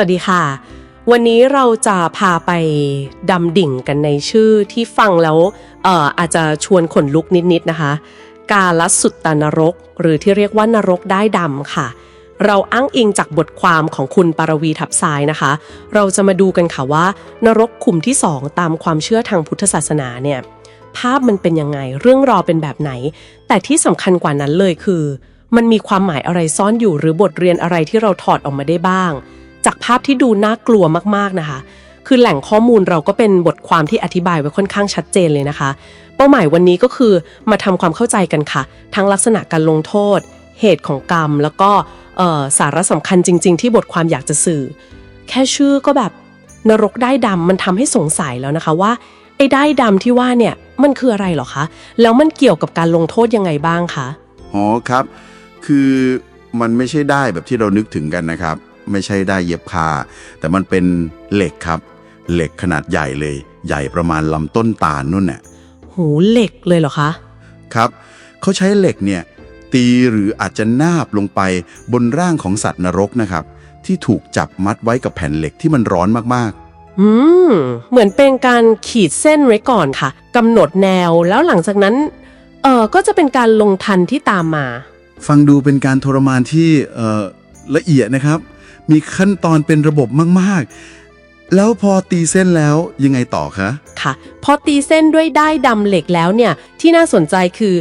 วัสดีค่ะ วันนี้เราจะพาไปดำดิ่งกันในชื่อที่ฟังแล้วเอ่ออาจจะชวนขนลุกนิดๆนะคะ กาลสุตตนรก หรือที่เรียกว่านรกได้ดำค่ะ เราอ้างอิงจากบทความของคุณปารวีทับซ้ายนะคะ เราจะมาดูกันค่ะว่า นรกขุมที่สองตามความเชื่อทางพุทธศาสนาเนี่ยภาพมันเป็นยังไง เรื่องราวเป็นแบบไหน แต่ที่สำคัญกว่านั้นเลยคือ มันมีความหมายอะไรซ่อนอยู่หรือบทเรียนอะไรที่เราถอดออกมาได้บ้าง จากภาพที่ดูน่ากลัวมากๆนะคะ คือแหล่งข้อมูลเราก็เป็นบทความที่อธิบายไว้ค่อนข้างชัดเจนเลยนะคะ เป้าหมายวันนี้ก็คือมาทำความเข้าใจกันค่ะ ทั้งลักษณะการลงโทษ เหตุของกรรม แล้วก็สาระสำคัญจริง ๆ ที่บทความอยากจะสื่อ แค่ชื่อก็แบบนรกได้ดำมันทำให้สงสัยแล้วนะคะว่าไอ้ได้ดำที่ว่าเนี่ยมันคืออะไรหรอคะ แล้วมันเกี่ยวกับการลงโทษยังไงบ้างคะ อ๋อครับ คือมันไม่ใช่ได้แบบที่เรานึกถึงกันนะครับ ไม่ใช่ได้เย็บผ้า แต่มันเป็นเหล็กครับ เหล็กขนาดใหญ่เลย ใหญ่ประมาณลำต้นตาลนู่นน่ะหูเหล็กเลยเหรอคะครับเขาใช้เหล็กเนี่ยตีหรืออาจจะนาบลงไปบนร่างของสัตว์นรกนะครับ ที่ถูกจับมัดไว้กับแผ่นเหล็กที่มันร้อนมากอืมเหมือนเป็นการขีดเส้นไว้ก่อนค่ะกำหนดแนวแล้วหลังจากนั้นเออก็จะเป็นการลงทันที่ตามมา ๆ ฟังดูเป็นการทรมานที่เอ่อละเอียดนะครับ มีขั้นตอนเป็นระบบมาก ๆ แล้วพอตีเส้นแล้วยังไงต่อคะค่ะ พอตีเส้นด้วยได้ายดำเหล็กแล้วเนี่ย ที่น่าสนใจคือ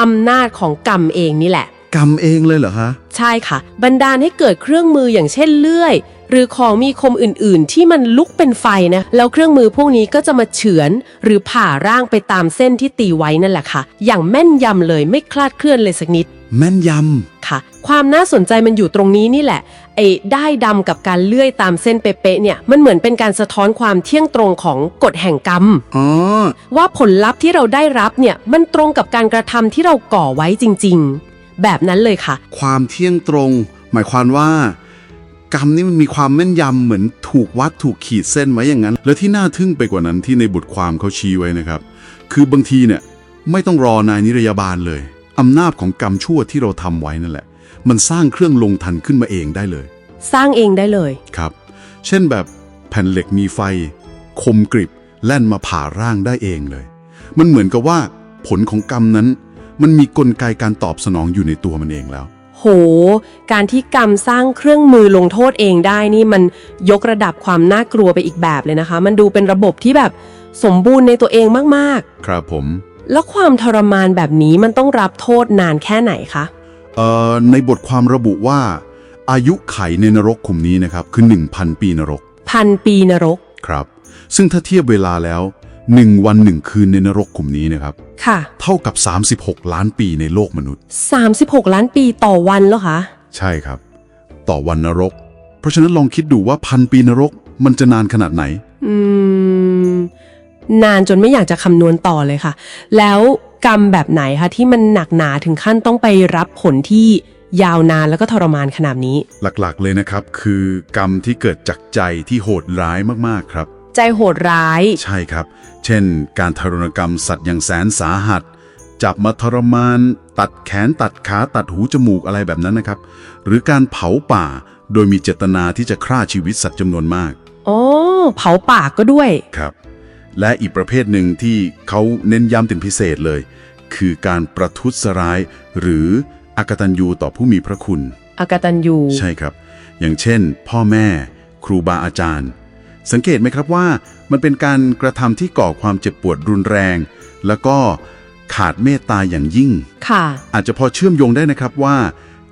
อำนาจของกรรมเองนี่แหละกรรมเองเลยเหรอคะใช่ค่ะ บันดาลให้เกิดเครื่องมืออย่างเช่นเลื่อย หรือของมีคมอื่นๆ ที่มันลุกเป็นไฟนะ แล้วเครื่องมือพวกนี้ก็จะมาเฉือน หรือผ่าร่างไปตามเส้นที่ตีไว้นั่นแหละค่ะ อย่างแม่นยำเลยไม่คลาดเคลื่อนเลยสักนิด แม่นย ค่ะความน่าสนใจมันอยู่ตรงนี้นี่แหละไอ้ได้ดำกับการเลื่อยตามเส้นเป๊ะๆเนี่ยมันเหมือนเป็นการสะท้อนความเที่ยงตรงของกฎแห่งกรรมำอ๋อว่าผลลัพธ์ที่เราได้รับเนี่ยมันตรงกับการกระทำที่เราก่อไว้จริง ๆ แบบนั้นเลยค่ะ ความเที่ยงตรง หมายความว่ากรรมนี่มันมีความแม่นยำเหมือนถูกวัดถูกขีดเส้นไว้อย่างนั้น แล้วที่น่าทึ่งไปกว่านั้นที่ในบทความเขาชี้ไว้นะครับ คือบางทีเนี่ยไม่ต้องรอนายนิรยาบาลเลย อำนาจของกรรมชั่วที่เราทำไว้นั่นแหละ มันสร้างเครื่องลงทันขึ้นมาเองได้เลย สร้างเองได้เลย ครับ เช่นแบบแผ่นเหล็กมีไฟ คมกริบแล่นมาผ่าร่างได้เองเลย มันเหมือนกับว่า ผลของกรรมนั้น มันมีกลไกการตอบสนองอยู่ในตัวมันเองแล้ว โห การที่กรรมสร้างเครื่องมือลงโทษเองได้นี่มันยกระดับความน่ากลัวไปอีกแบบเลยนะคะ มันดูเป็นระบบที่แบบสมบูรณ์ในตัวเองมากครับผมๆ แล้วความทรมานแบบนี้มันต้องรับโทษนานแค่ไหนคะ เอ่อในบทความระบุว่า อายุไขในนรกขุมนี้นะครับ คือ 1,000 ปีนรกพันปีนรก ครับ ซึ่งถ้าเทียบเวลาแล้ว 1 วัน 1 คืนในนรกขุมนี้นะครับ ค่ะ เท่ากับ 36 ล้านปีในโลกมนุษย์ 36 ล้านปีต่อวันแล้วคะ ใช่ครับ ต่อวันนรก เพราะฉะนั้นลองคิดดูว่าพันปีนรกมันจะนานขนาดไหน อืม นานจนไม่อยากจะคำนวณต่อเลยค่ะ แล้วกรรมแบบไหนคะที่มันหนักหนาถึงขั้นต้องไปรับผลที่ยาวนานแล้วก็ทรมานขนาดนี้ หลักๆเลยนะครับ คือกรรมที่เกิดจากใจที่โหดร้ายมากๆครับ ใจโหดร้าย ใช่ครับ เช่น การทารุณกรรมสัตว์อย่างแสนสาหัส จับมาทรมาน ตัดแขนตัดขาตัดหูจมูกอะไรแบบนั้นนะครับ หรือการเผาป่า โดยมีเจตนาที่จะฆ่าชีวิตสัตว์จำนวนมากอ๋อเผาป่าก็ด้วย ครับ และอีกประเภทหนึ่งที่เขาเน้นย้ำเป็นพิเศษเลย คือการประทุษร้าย หรืออากตัญญูต่อผู้มีพระคุณ อากตันยู ใช่ครับ อย่างเช่น พ่อแม่ ครูบาอาจารย์ สังเกตไหมครับว่ามันเป็นการกระทำที่ก่อความเจ็บปวดรุนแรง แล้วก็ขาดเมตตาอย่างยิ่ง ค่ะ อาจจะพอเชื่อมโยงได้นะครับว่า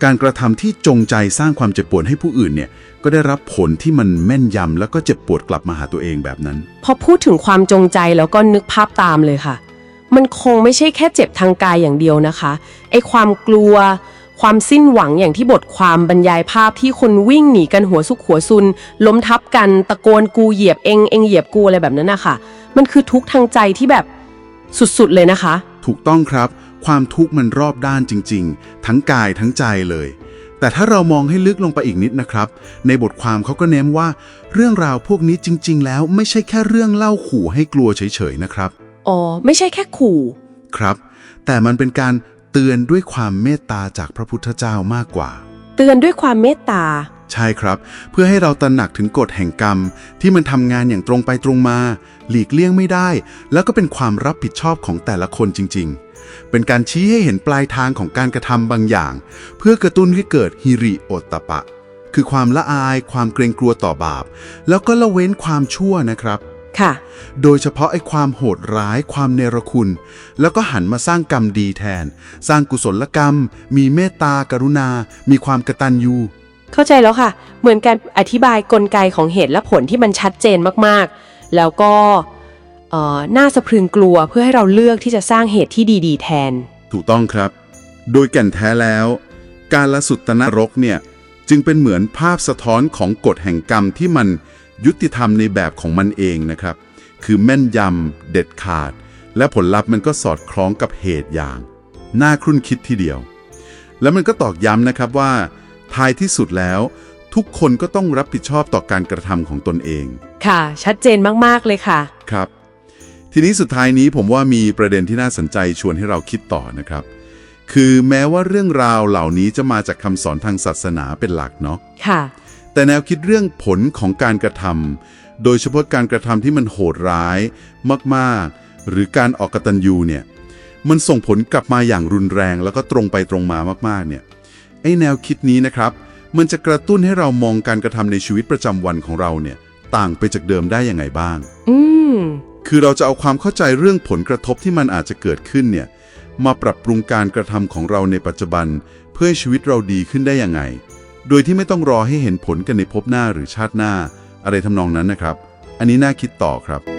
การกระทำที่จงใจสร้างความเจ็บปวดให้ผู้อื่นเนี่ยก็ได้รับผลที่มันแม่นยำแล้วก็เจ็บปวดกลับมาหาตัวเองแบบนั้น พอพูดถึงความจงใจแล้วก็นึกภาพตามเลยค่ะ มันคงไม่ใช่แค่เจ็บทางกายอย่างเดียวนะคะไอ้ความกลัว ความสิ้นหวังอย่างที่บทความบรรยายภาพที่คนวิ่งหนีกันหัวซุกหัวซุน ล้มทับกันตะโกนกูเหยียบเองเองเหยียบกูอะไรแบบนั้นนะคะมันคือทุกทางใจที่แบบสุดๆเลยนะคะ ถูกต้องครับ ความทุกข์มันรอบด้านจริง ๆ ทั้งกายทั้งใจเลย แต่ถ้าเรามองให้ลึกลงไปอีกนิดนะครับ ในบทความเขาก็เน้นว่า เรื่องราวพวกนี้จริง ๆ แล้วไม่ใช่แค่เรื่องเล่าขู่ให้กลัวเฉยๆนะครับ อ๋อ ไม่ใช่แค่ขู่ ครับ แต่มันเป็นการเตือนด้วยความเมตตาจากพระพุทธเจ้ามากกว่า เตือนด้วยความเมตตา ใช่ครับ เพื่อให้เราตระหนักถึงกฎแห่งกรรม ที่มันทำงานอย่างตรงไปตรงมา หลีกเลี่ยงไม่ได้ แล้วก็เป็นความรับผิดชอบของแต่ละคนจริง ๆ เป็นการชี้ให้เห็นปลายทางของการกระทำบางอย่าง เพื่อกระตุ้นให้เกิดฮิริโอตตปะ คือความละอาย ความเกรงกลัวต่อบาป แล้วก็ละเว้นความชั่วนะครับค่ะ โดยเฉพาะไอ้ความโหดร้าย ความเนรคุณ แล้วก็หันมาสร้างกรรมดีแทน สร้างกุศลกรรม มีเมตตากรุณา มีความกตัญญู เข้าใจแล้วค่ะ เหมือนการอธิบายกลไกของเหตุและผลที่มันชัดเจนมากๆ แล้วก็น่าสะพรึงกลัวเพื่อให้เราเลือกที่จะสร้างเหตุที่ดี ๆ แทน ถูกต้องครับ โดยแก่นแท้แล้ว การละสุตตนรกเนี่ยจึงเป็นเหมือนภาพสะท้อนของกฎแห่งกรรมที่มันยุติธรรมในแบบของมันเองนะครับ คือแม่นยำเด็ดขาด และผลลัพธ์มันก็สอดคล้องกับเหตุอย่าง น่าครุ่นคิดทีเดียว แล้วมันก็ตอกย้ำนะครับว่า ท้ายที่สุดแล้ว ทุกคนก็ต้องรับผิดชอบต่อการกระทำของตนเอง ค่ะ ชัดเจนมาก ๆ เลยค่ะ ครับ ทีนี้สุดท้ายนี้ผมว่ามีประเด็นที่น่าสนใจชวนให้เราคิดต่อนะครับ คือแม้ว่าเรื่องราวเหล่านี้จะมาจากคำสอนทางศาสนาเป็นหลักเนาะค่ะ แต่แนวคิดเรื่องผลของการกระทำโดยเฉพาะการกระทำที่มันโหดร้ายมากๆ หรือการออกกตัญญูเนี่ยมันส่งผลกลับมาอย่างรุนแรงแล้วก็ตรงไปตรงมามากๆเนี่ย ไอ้แนวคิดนี้นะครับ มันจะกระตุ้นให้เรามองการกระทำในชีวิตประจำวันของเราเนี่ยต่างไปจากเดิมได้ยังไงบ้าง อืมคือเราจะเอาความเข้าใจเรื่องผลกระทบที่มันอาจจะเกิดขึ้นเนี่ยมาปรับปรุงการกระทำของเราในปัจจุบัน เพื่อให้ชีวิตเราดีขึ้นได้ยังไง โดยที่ไม่ต้องรอให้เห็นผลกันในภพหน้าหรือชาติหน้า อะไรทำนองนั้นนะครับ อันนี้น่าคิดต่อครับ